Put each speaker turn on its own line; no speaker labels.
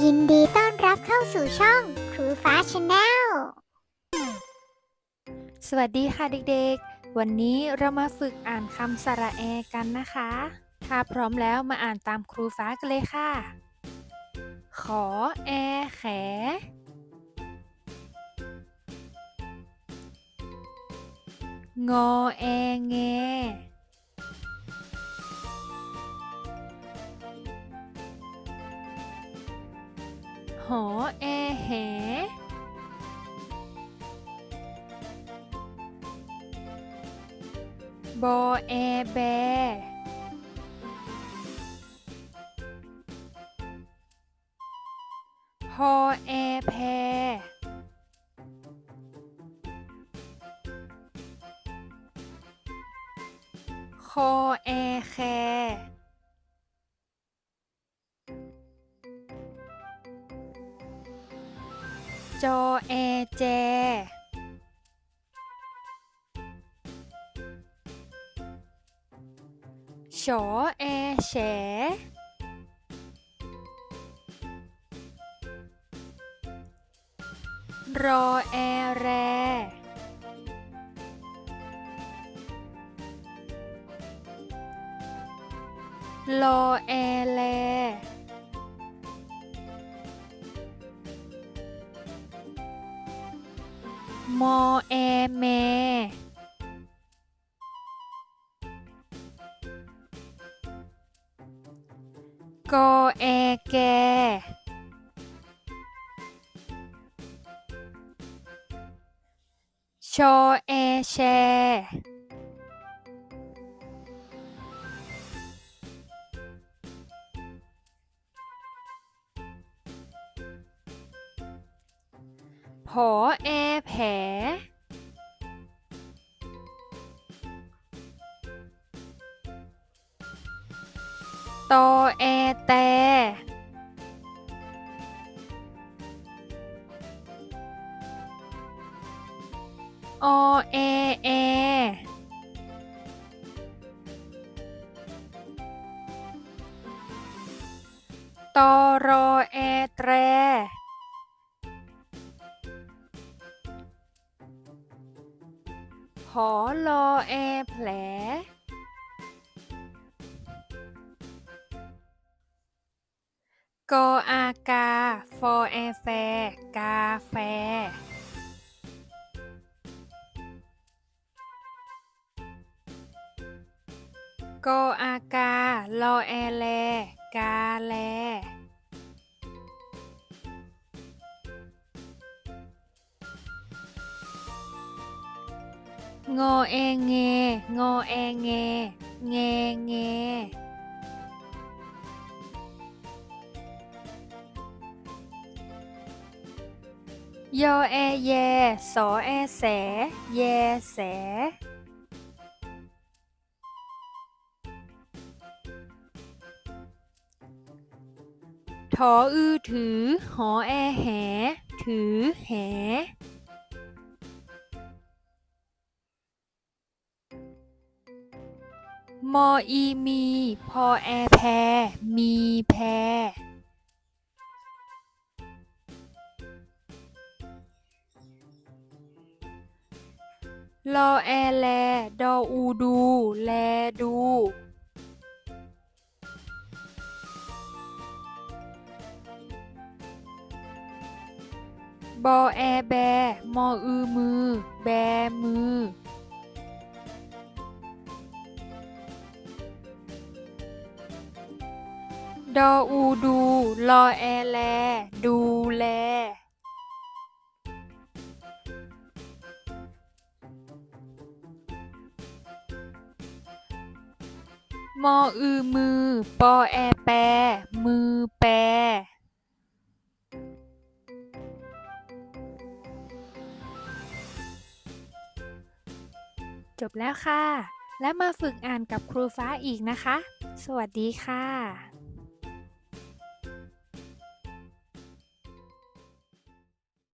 ยินดีต้อนรับเข้าสู่ช่องครูฟ้าชาแนล
สวัสดีค่ะเด็กๆ วันนี้เรามาฝึกอ่านคำสระแอกันนะคะ ถ้าพร้อมแล้วมาอ่านตามครูฟ้ากันเลยค่ะ ขอแอแข งอแอแง หอแอแห บอแอแบ พอแอแพ คอแอแค จอแอแจฉอแอแฉรอแอแร ลอแอแล มอแอแมกอแอแกชอแอแช ผอแอแผลตอแอแตอแอแอตอรอแอแตร หอลอแอแผล กออากา ฟอแอแฟ กาแฟ กออากา ลอแอแล กาแล งอแอแงงอแอแงแงแงยอแอแย สอแอแส แยแส ถออือถือ หอแอแห ถือแห มออีมี พอแอแพมีแพรลอแอแล ดออูดู แลดู บอแอแบ มออือมือ แบมือ ดออูดู ลอแอแล ดูแลมออือมือ ปอแอแปรมือแปรจบแล้วค่ะ และมาฝึกอ่านกับครูฟ้าอีกนะคะ สวัสดีค่ะ